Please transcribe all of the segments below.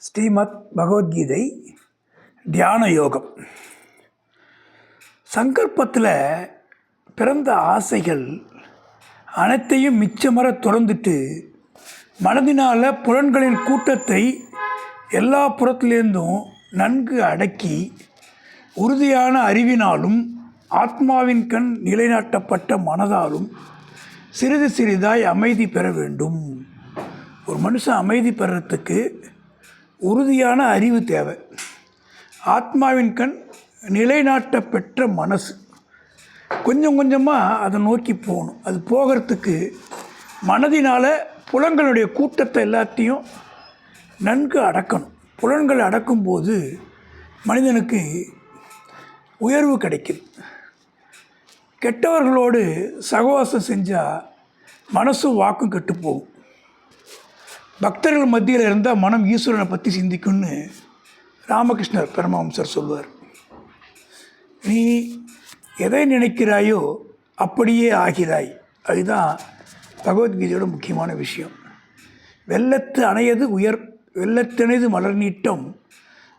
ஸ்ரீமத் பகவத்கீதை தியான யோகம். சங்கல்பத்தில் பிறந்த ஆசைகள் அனைத்தையும் மிச்சமர துறந்துட்டு மனதினால் புலன்களின் கூட்டத்தை எல்லா புறத்திலேருந்தும் நன்கு அடக்கி உறுதியான அறிவினாலும் ஆத்மாவின் கண் நிலைநாட்டப்பட்ட மனதாலும் சிறிது சிறிதாய் அமைதி பெற வேண்டும். ஒரு மனுஷன் அமைதி பெறத்துக்கு உறுதியான அறிவு தேவை. ஆத்மாவின் கண் நிலைநாட்ட பெற்ற மனசு. கொஞ்சம் கொஞ்சமாக அதை நோக்கி போகணும். அது போகிறதுக்கு மனதினால் புலன்களுடைய கூட்டத்தை எல்லாத்தையும் நன்கு அடக்கணும். புலன்களை அடக்கும்போது மனிதனுக்கு உயர்வு கிடைக்குது. கெட்டவர்களோடு சகவாசம் செஞ்சால் மனசும் வாக்கும் கெட்டு போகும். பக்தர்கள் மத்தியில் இருந்தால் மனம் ஈஸ்வரனை பற்றி சிந்திக்கும்னு ராமகிருஷ்ணர் பரமஹம்சர் சொல்வார். நீ எதை நினைக்கிறாயோ அப்படியே ஆகிறாய். அதுதான் பகவத்கீதையோட முக்கியமான விஷயம். வெள்ளத்து அணையது உயர் வெள்ளத்தணையது மலர் நீட்டம்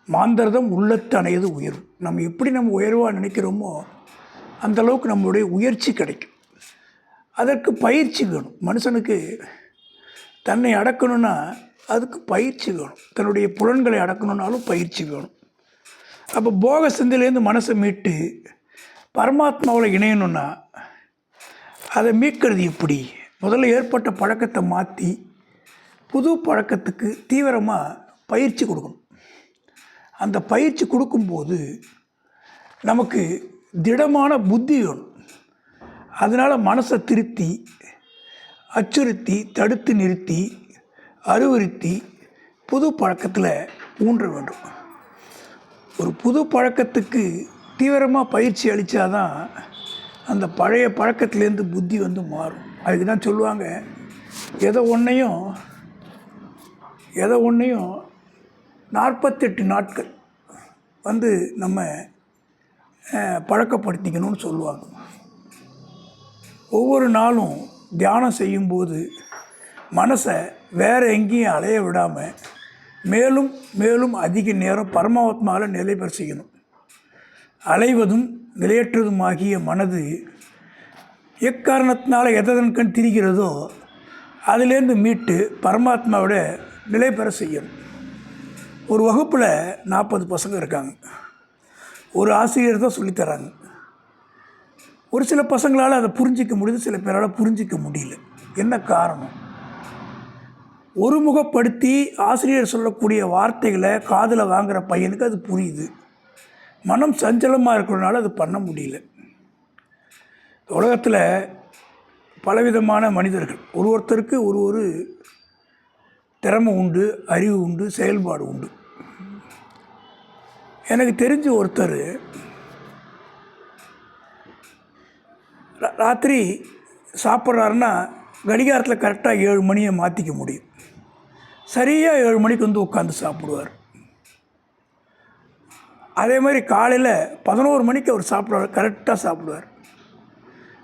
மாந்தரதம் உள்ளத்து அணையது உயர்வு நம்ம எப்படி நம்ம உயர்வாக நினைக்கிறோமோ அந்தளவுக்கு நம்மளுடைய உயர்ச்சி கிடைக்கும். அதற்கு பயிற்சி வேணும். மனுஷனுக்கு தன்னை அடக்கணும்னா அதுக்கு பயிற்சி வேணும். தன்னுடைய புலன்களை அடக்கணுன்னாலும் பயிற்சி வேணும். அப்போ போக சிந்தையிலேருந்து மனசை மீட்டு பரமாத்மாவில் இணையணும்னா அதை மீட்கிறது எப்படி? முதல்ல ஏற்பட்ட பழக்கத்தை மாற்றி புது பழக்கத்துக்கு தீவிரமாக பயிற்சி கொடுக்கணும். அந்த பயிற்சி கொடுக்கும்போது நமக்கு திடமான புத்தி வேணும். அதனால் மனசை திருத்தி அச்சுறுத்தி தடுத்து நிறுத்தி அறிவுறுத்தி புது பழக்கத்தில் ஊன்ற வேண்டும். ஒரு புது பழக்கத்துக்கு தீவிரமாக பயிற்சி அளித்தாதான் அந்த பழைய பழக்கத்துலேருந்து புத்தி வந்து மாறும். அதுக்கு தான் சொல்லுவாங்க எதை ஒன்றையும் எதை ஒன்றையும் நாற்பத்தெட்டு நாட்கள் வந்து நம்ம பழக்கப்படுத்திக்கணும்னு சொல்லுவாங்க. ஒவ்வொரு நாளும் தியானம் செய்யும்போது மனசை வேறு எங்கேயும் அலைய விடாமல் மேலும் மேலும் அதிக நேரம் பரமாத்மாவில் நிலை பெற செய்யணும் அலைவதும் நிலையற்றதுமாகிய மனது எக்காரணத்தினால எதன்கண் திரிகிறதோ அதிலேருந்து மீட்டு பரமாத்மாவோட நிலை பெற செய்யணும். ஒரு வகுப்பில் நாற்பது பசங்க இருக்காங்க. ஒரு ஆசிரியர் தான் சொல்லித்தராங்க ஒரு சில பசங்களால் அதை புரிஞ்சிக்க முடியுது சில பேரால் புரிஞ்சிக்க முடியல. என்ன காரணம்? ஒருமுகப்படுத்தி ஆசிரியர் சொல்லக்கூடிய வார்த்தைகளை காதில் வாங்குகிற பையனுக்கு அது புரியுது. மனம் சஞ்சலமாக இருக்கிறதுனால அது பண்ண முடியல. உலகத்தில் பலவிதமான மனிதர்கள் ஒரு ஒருத்தருக்கு ஒரு ஒரு திறமை உண்டு அறிவு உண்டு செயல்பாடு உண்டு. எனக்கு தெரிஞ்ச ஒருத்தர் ராத்திரி சாப்பிட்றாருன்னா கடிகாரத்தில் கரெக்டாக ஏழு மணியை மாற்றிக்க முடியும். சரியாக ஏழு மணிக்கு வந்து உட்காந்து சாப்பிடுவார். அதே மாதிரி காலையில் பதினோரு மணிக்கு அவர் சாப்பிடுவார் கரெக்டாக சாப்பிடுவார்.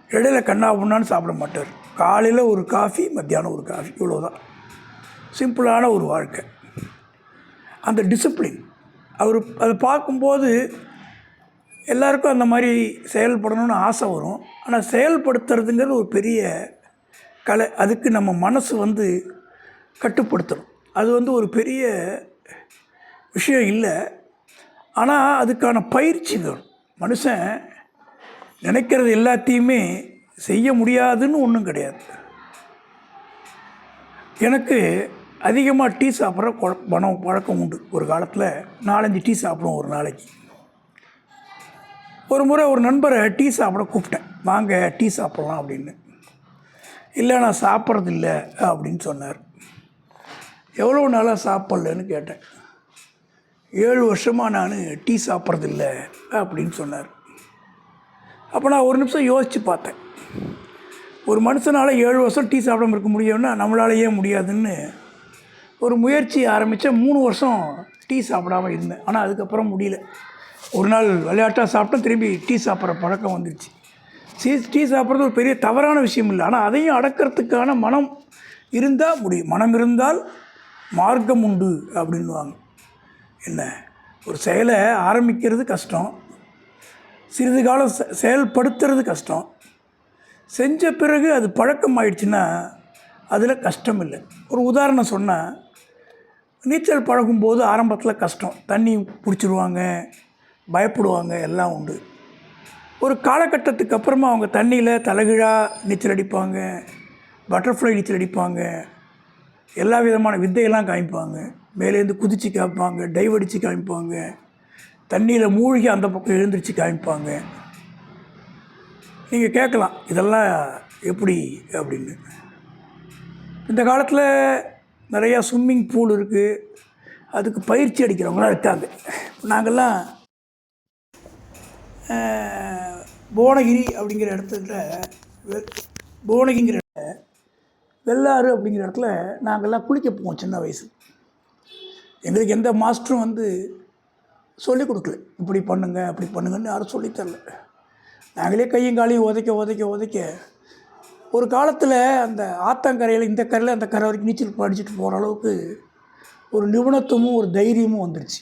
இடையில கண்ணா புண்ணான்னு சாப்பிட மாட்டார். காலையில் ஒரு காஃபி மத்தியானம் ஒரு காஃபி இவ்வளோதான் சிம்பிளான ஒரு வாழ்க்கை. அந்த டிசிப்ளின் அவர் அதை பார்க்கும்போது எல்லாருக்கும் அந்த மாதிரி செயல்படணும்னு ஆசை வரும். ஆனால் செயல்படுத்துறதுங்கிறது ஒரு பெரிய கலை. அதுக்கு நம்ம மனசு வந்து கட்டுப்படுத்தணும். அது வந்து ஒரு பெரிய விஷயம் இல்லை. ஆனால் அதுக்கான பயிற்சி வேணும். மனுஷன் நினைக்கிறது எல்லாத்தையுமே செய்ய முடியாதுன்னு ஒன்றும் கிடையாது. எனக்கு அதிகமாக டீ சாப்பிட்ற குழ- பணம் பழக்கம் உண்டு. ஒரு காலத்தில் நாலஞ்சு டீ சாப்பிடுவோம் ஒரு நாளைக்கு. ஒரு முறை ஒரு நண்பரை டீ சாப்பிட கூப்பிட்டேன். வாங்க டீ சாப்பிட்லாம் அப்படின்னு. இல்லை நான் சாப்பிட்றதில்ல அப்படின்னு சொன்னார். எவ்வளோ நாளாக சாப்பிட்லன்னு கேட்டேன். ஏழு வருஷமாக நான் டீ சாப்பிட்றதில்ல அப்படின்னு சொன்னார். அப்போ நான் ஒரு நிமிஷம் யோசித்து பார்த்தேன். ஒரு மனுஷனால் ஏழு வருஷம் டீ சாப்பிடாம இருக்க முடியும்னா நம்மளாலேயே முடியாதுன்னு ஒரு முயற்சி ஆரம்பித்தேன் மூணு வருஷம் டீ சாப்பிடாம இருந்தேன். ஆனால் அதுக்கப்புறம் முடியல. ஒரு நாள் விளையாட்டாக சாப்பிட்டா திரும்பி டீ சாப்பிட்ற பழக்கம் வந்துருச்சு. சீ டீ சாப்பிட்றது ஒரு பெரிய தவறான விஷயம் இல்லை. ஆனால் அதையும் அடக்கிறதுக்கான மனம் இருந்தால் முடியும். மனம் இருந்தால் மார்க்கம் உண்டு அப்படின்வாங்க என்ன? ஒரு செயலை ஆரம்பிக்கிறது கஷ்டம். சிறிது காலம் செயல்படுத்துறது கஷ்டம். செஞ்ச பிறகு அது பழக்கம் ஆயிடுச்சுன்னா அதில் கஷ்டம் இல்லை. ஒரு உதாரணம் சொன்னால் நீச்சல் பழகும்போது ஆரம்பத்தில் கஷ்டம். தண்ணி பிடிச்சிருவாங்க. பயப்படுவாங்க எல்லாம் உண்டு. ஒரு காலகட்டத்துக்கு அப்புறமா அவங்க தண்ணியில் தலைகீழாக நீச்சல் அடிப்பாங்க பட்டர்ஃப்ளை நீச்சல் அடிப்பாங்க எல்லா விதமான வித்தையெல்லாம் காமிப்பாங்க. மேலேருந்து குதித்து காமிப்பாங்க டைவ் அடித்து காமிப்பாங்க தண்ணியில் மூழ்கி அந்த பக்கம் எழுந்திரிச்சு காமிப்பாங்க. நீங்கள் கேட்கலாம் இதெல்லாம் எப்படி அப்படின்னு. இந்த காலத்தில் நிறையா ஸ்விம்மிங் பூல் இருக்குது அதுக்கு பயிற்சி அடிக்கிறவங்களாம் இருக்காங்க. நாங்கள்லாம் போனகிரி புவனகிரி அப்படிங்கிற இடத்துல போனகிங்கிற புவனகிரிங்கிற இடத்துல வெள்ளாறு அப்படிங்கிற இடத்துல நாங்கள்லாம் குளிக்க போவோம் சின்ன வயசு. எங்களுக்கு எந்த மாஸ்டரும் வந்து சொல்லிக் கொடுக்கல. இப்படி பண்ணுங்க அப்படி பண்ணுங்கன்னு யாரும் சொல்லித்தரல நாங்களே கையும் காலையும் உதைக்க உதைக்க உதைக்க ஒரு காலத்தில் அந்த ஆத்தங்கரையில் இந்த கரையில் அந்த கரை வரைக்கும் நீச்சல் படிச்சுட்டு போகிற அளவுக்கு ஒரு நிபுணத்துவமும் ஒரு தைரியமும் வந்துடுச்சு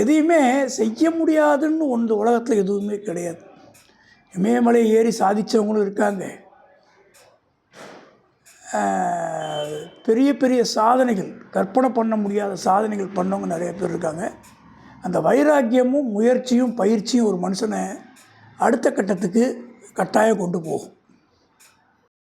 எதையுமே செய்ய முடியாதுன்னு ஒன்று உலகத்தில் எதுவுமே கிடையாது. இமயமலை ஏறி சாதித்தவங்களும் இருக்காங்க. பெரிய பெரிய சாதனைகள் கற்பனை பண்ண முடியாத சாதனைகள் பண்ணவங்க நிறைய பேர் இருக்காங்க. அந்த வைராக்கியமும் முயற்சியும் பயிற்சியும் ஒரு மனுஷனை அடுத்த கட்டத்துக்கு கட்டாயம் கொண்டு போகும்.